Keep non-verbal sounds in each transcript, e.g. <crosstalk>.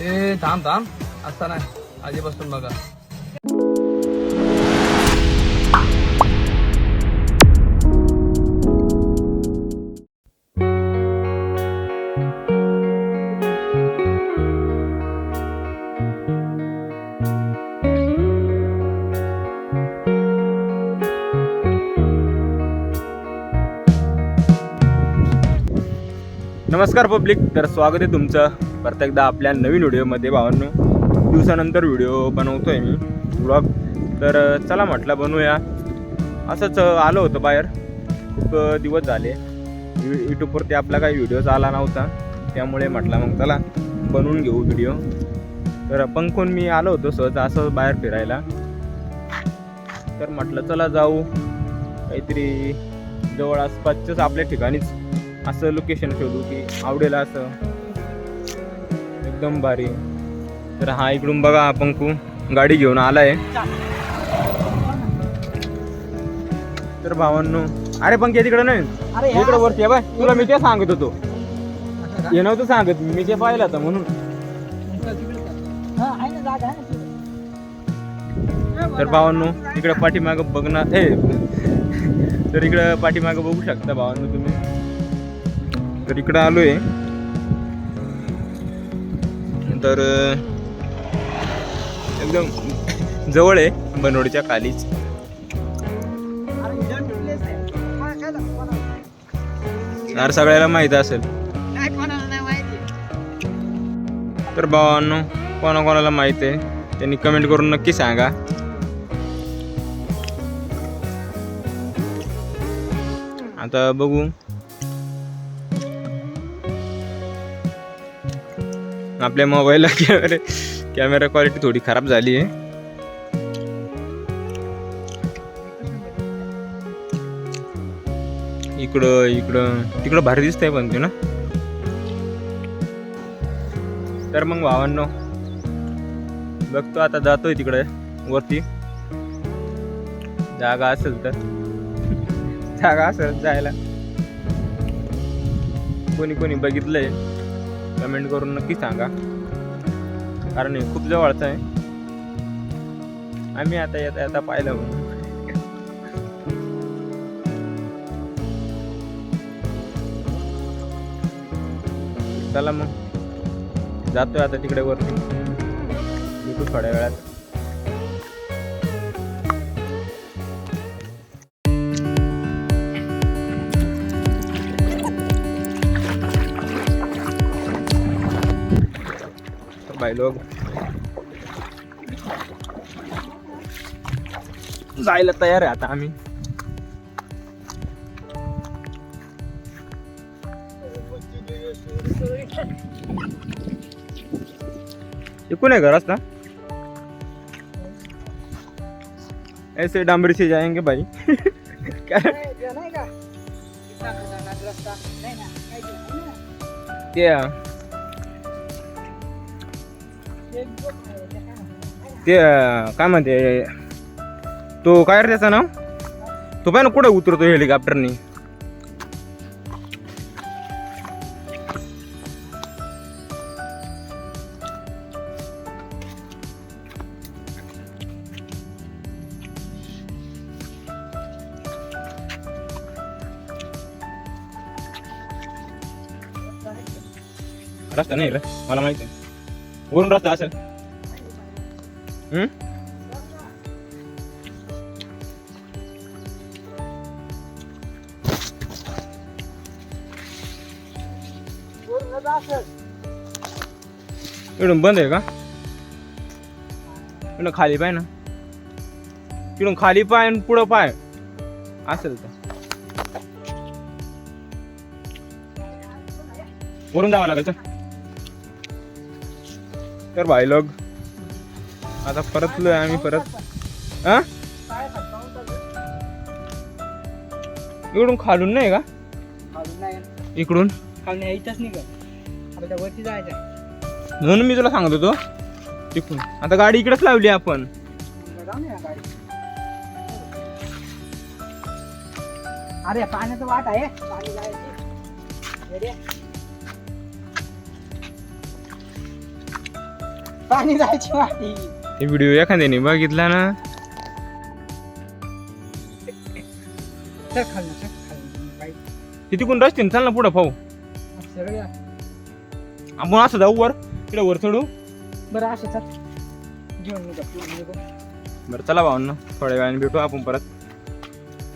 ए थांब थांब. असताना नाही आधीपासून बघा. नमस्कार पब्लिक तर स्वागत आहे तुमचं. परत एकदा आपल्या नवीन व्हिडिओमध्ये भावांनो दिवसानंतर व्हिडिओ बनवतोय मी ब्लॉग तर चला म्हटलं बनवूया. असंच आलं आलो होतं बाहेर. खूप दिवस झाले. यूट्यूबवरती आपला काही व्हिडिओज आला नव्हता. त्यामुळे म्हटलं मग चला बनवून घेऊ व्हिडिओ तर पंखून मी आलो होतो सहज असं बाहेर फिरायला. तर म्हटलं चला जाऊ. काहीतरी जवळ आसपासच्याच आपल्या ठिकाणीच असं लोकेशन शोधू की आवडेल असं. एकदम भारी. तर हा इकडून बघा हा पंकू गाडी घेऊन आलाय. तर भावांनो अरे पंक्या तिकडं नाही. इकडं वरती आहे बाय. तुला मी ते सांगत होतो. हे नव्हतं सांगत मी ते पाहिलं होतं म्हणून. तर भावांनो इकडे पाठीमाग बघणार ए. <laughs> तर इकडं पाठीमाग बघू शकता भावांनो तुम्ही. तर इकडं आलो आहे तर एकदम जवळ आहे बनवडीच्या खालीच. अरे सगळ्याला माहीत असेल. तर भावांनो कोणाकोणाला माहीत आहे त्यांनी कमेंट करून नक्की सांगा. आता बघू. आपल्या मोबाईलला कॅमेरे कॅमेरा क्वालिटी थोडी खराब झाली आहे. इकडं इकडं तिकडं भारी दिसतंय पण ते ना. तर मग भावांनो बघतो आता जातोय तिकडे वरती. जागा असेल तर. <laughs> जागा असेल जायला. कोणी कोणी बघितलंय. कमेंट करून नक्की सांगा. कारण हे खूप जवळचं आहे. आम्ही आता येता येता पाहिलं म्हणून. चला मग. जातोय आता तिकडे वरती. भेटू थोड्या वेळात. भाई लोग जायला तयार आहे आता आम्ही इकून है घर रास्ता ऐसे डांबरी से जाएंगे भाई क्या ते ते काय म्हणते तो काय रे त्याचं नाव? तो पाय ना कुठे उतरतो हेलिकॉप्टरनी? रस्ता नाही रे मला माहिती आहे. वरून रस्ता असेल. इकडून बंद आहे का? इकडून खाली पाय ना. इकडून खाली पाय आणि पुढं पाय. असेल तर. वरून जावं लागेल. तर. भाई लोग आता परतलोय आम्ही परत. हा इकडून खालून नाही का? इकडून? यायचंच नाही का? वरती जायचं म्हणून मी तुला सांगत होतो तिकडून आता गाडी इकडेच लावली आपण. अरे पाण्याचं वाट आहे. पाणी जायची? पाणी वाटी. हे व्हिडिओ एखाद्याने बघितला ना? बाई. किती कोण रस्ते चाल ना पुढं पाहू. सगळे आपण असं जाऊ वर. तिकडे वर चढू. बरं असे चल. घेऊन घेऊन. बरं चला भावांना थोड्या वेळाने भेटू आपण परत.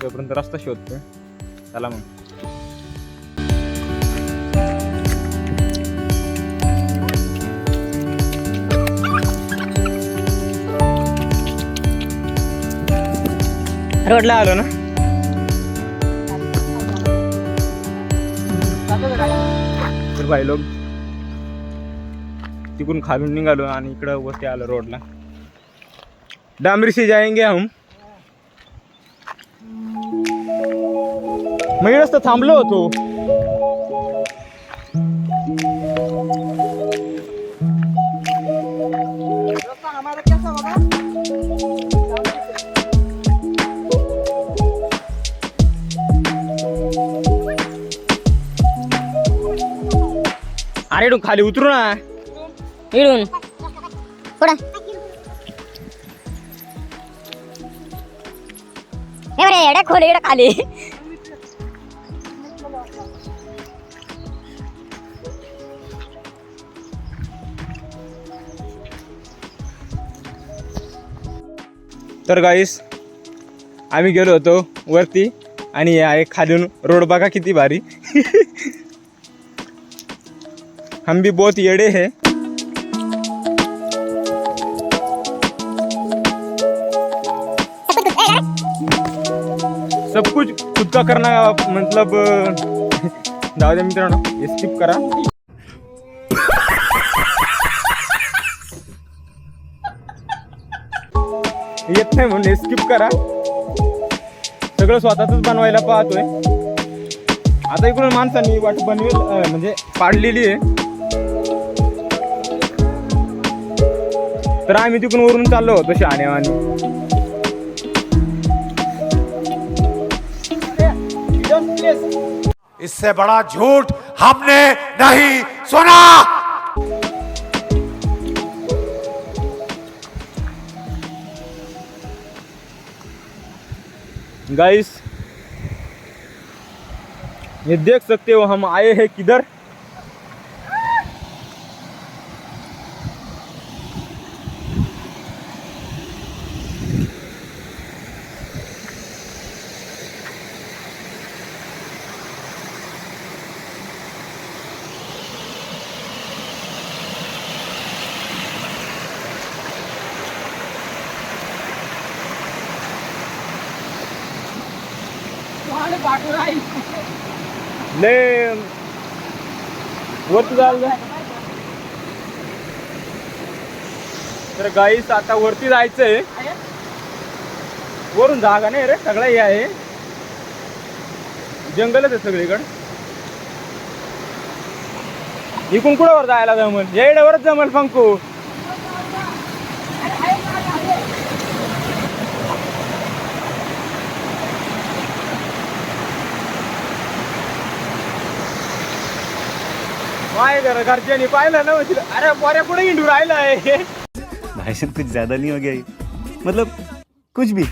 तोपर्यंत रस्ता शोधतोय चला मग. रोडला आलो ना? तर भाई लोक. तिकडून खालून निघालो आणि इकडं वरती आलो रोडला. डांबरी से जाएंगे हम. मग तर थांबलो होतो. अरे खाली उतरू ना. पुढं हे बरे एवढ्या खोल इकडं खाली. तर गाईस आम्ही गेलो होतो वरती आणि हा एक खालून रोड बघा किती भारी. <laughs> हम भी बहुत येडे है. सब कुछ खुद का करना मतलब जाऊ <laughs> द्या मित्रांनो स्किप करा. <laughs> येत नाही म्हणून स्किप करा. सगळं स्वतःच बनवायला पाहतोय. आता इकडून माणसांनी वाट बनवेल म्हणजे पाडलेली आहे. तर आम्ही तिकडून वरून चाललो होतो शहाण्यावानी इससे बड़ा झूठ हमने नहीं सुना। गाइस ये देख सकते हो हम आए हैं किधर? लय वरती जायला तर गाईस आता वरती जायचंय. वरून जागा नाही रे सगळं हे आहे. जंगलच आहे सगळीकडे. इकडून कुठं वर जायला जमल? या येड्यावरच जमल पंकू. माय घर घरच्यांनी पाहिलं ना म्हणजे अरे पोऱ्या पुढे हिंडू राहिलं भाई भाषण कुछ ज्यादा नाही हो गया मतलब कुछ भी।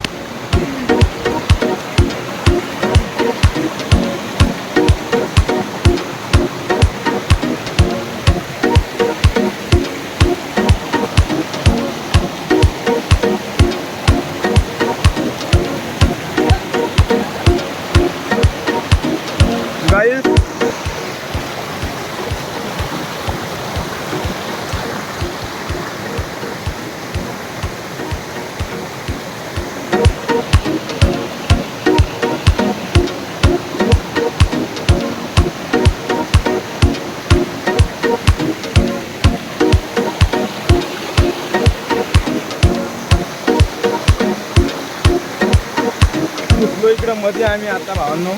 मध्ये आम्ही आता भावांनो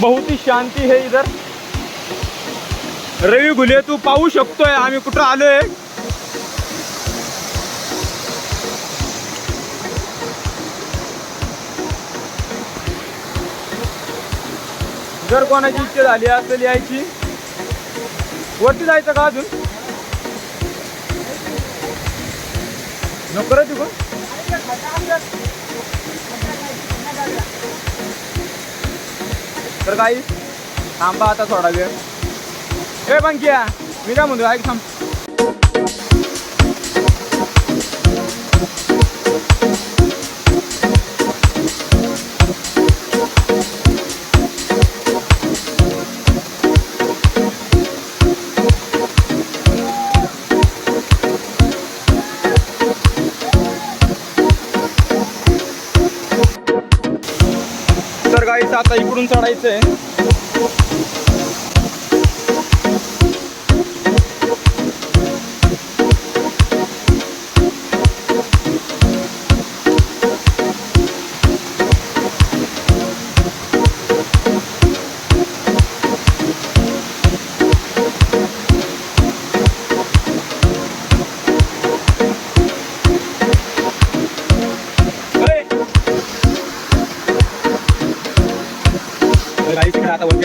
बहुत ही शांती है इधर. रवी घुले तू पाहू शकतोय आम्ही कुठं आलोय. जर कोणाची इच्छा झाली असेल यायची वरती जायचं का अजून? नको रे तिकडून तर काही थांबा आता थोडा वेळ. ए बंकिया मी काय म्हणतो ऐक थांब. आता इकडून चढायचंय.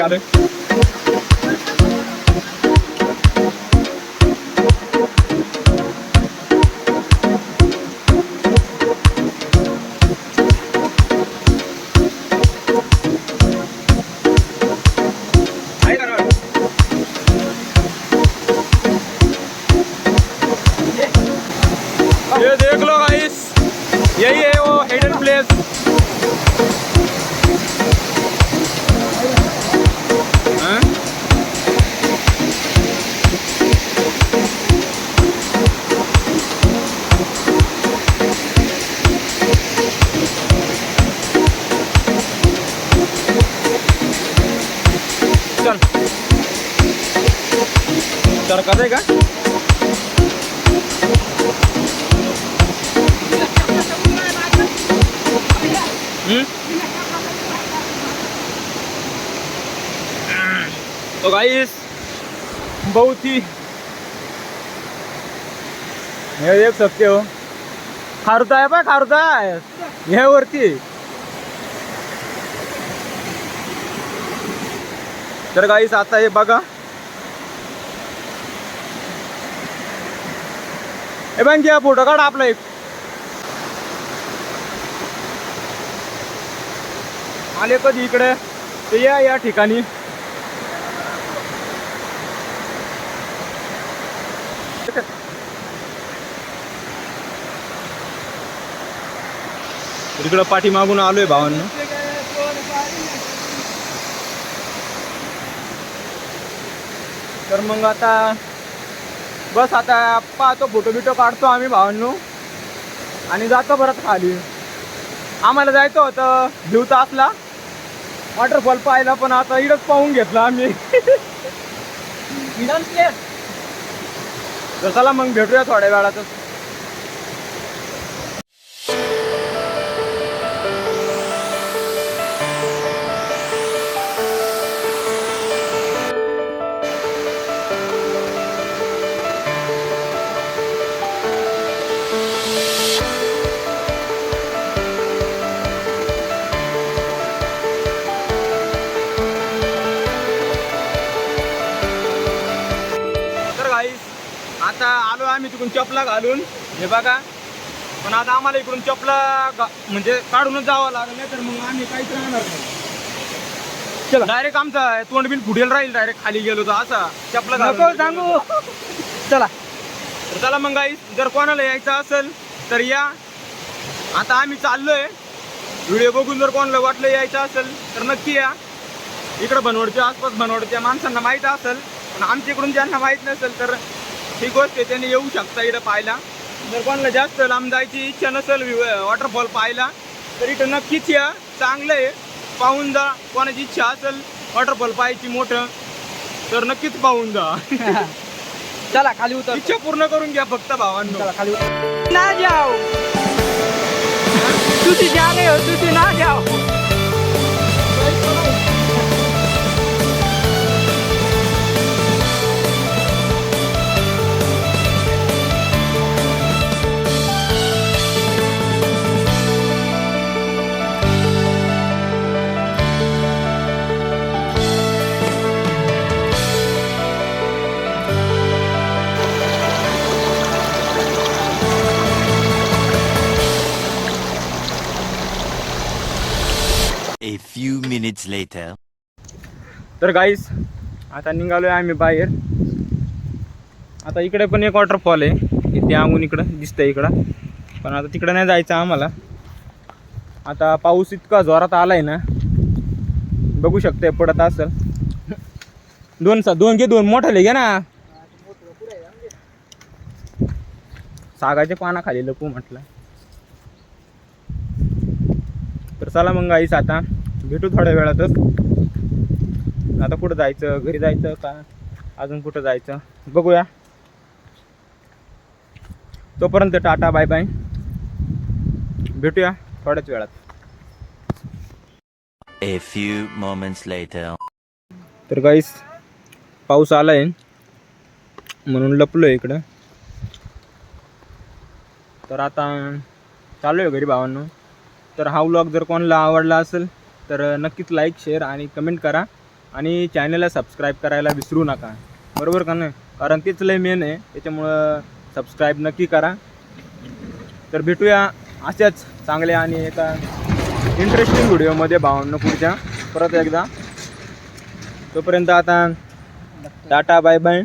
Obrigado. चल कर देगा हम्म? तो गाइस बहुत ही हे देख सकते हो खारुता आहे पा खारुता आहे हे वरती तर गाईस आता हे बघा हे बँक फोटो काढ आपला एक. आले कधी इकडे? ते या या ठिकाणी. इकडं पाठीमागून आलोय भावांना. तर मग आता बस आता पाहतो फोटो बिटो काढतो आम्ही भावांनो. आणि जातो परत खाली. आम्हाला जायचं होतं व्ह्यू तासला. वॉटरफॉल पाहायला पण आता इकडंच पाहून घेतलं आम्ही. चला मग भेटूया थोड्या वेळातच. तिकडून चपला घालून. हे बघा. पण आता आम्हाला इकडून चपला म्हणजे काढूनच जावं लागलं तर मग आम्ही काहीच राहणार नाही. चला. डायरेक्ट आमचा तोंड बिन फुडेल राहील डायरेक्ट खाली गेलो तर असा. चपला घालून. सांगू. चला. तर चला मग गाईस जर कोणाला यायचं असेल तर या. आता आम्ही चाललोय. व्हिडिओ बघून जर कोणाला वाटलं यायचं असेल तर नक्की या. इकडं बनवडच्या आसपास बनवडच्या माणसांना माहीत असेल पण आमच्या इकडून ज्यांना माहीत नसेल तर ही गोष्ट त्यांनी येऊ शकता इकडं पाहायला. जर कोणाला जास्त लांब जायची इच्छा नसेल वॉटरफॉल पाहायला तर इथं नक्कीच या. चांगलं आहे. पाहून जा. कोणाची इच्छा असेल वॉटरफॉल पाहायची मोठं तर नक्कीच पाहून जा. <laughs> चला खाली उतर. इच्छा पूर्ण करून घ्या फक्त भावांनो. चला खाली उतर. ना जाओ तुझी जा रहे हो तुझी ना जाओ later. तर गाईस आता निघालोय आम्ही बाहेर. आता इकडे पण एक वॉटरफॉल आहे. इथे अंगून इकडं दिसतंय इकडं. पण आता तिकडं नाही जायचं आम्हाला. आता पाऊस इतका जोरात आला आहे ना बघू शकते पडत असेल. दोन सा दोन घे दोन मोठाले घे ना. सागाच्या पानाखाली लपू म्हटलं. तर चला मग गाईस आता भेटू थोड्या वेळातच. आता कुठं जायचं? घरी जायचं का? अजून कुठं जायचं? बघूया. तोपर्यंत टाटा बाय बाय. भेटूया थोड्याच वेळात. A few moments later. तर गाईस पाऊस आलाय. म्हणून लपलो इकडं. तर आता चालू आहे घरी भावांनो. तर हा व्लॉग जर कोणाला आवडला असेल तर नक्कीच लाईक शेअर आणि कमेंट करा. आणि चॅनलला सबस्क्राईब करायला विसरू नका. बरोबर का नाही? कारण तेच लय मेन आहे. त्याच्यामुळं सबस्क्राईब नक्की करा. तर भेटूया अशाच चांगल्या आणि एका इंटरेस्टिंग व्हिडिओमध्ये भावांना पुढच्या. परत एकदा. तोपर्यंत आता टाटा बाय बाय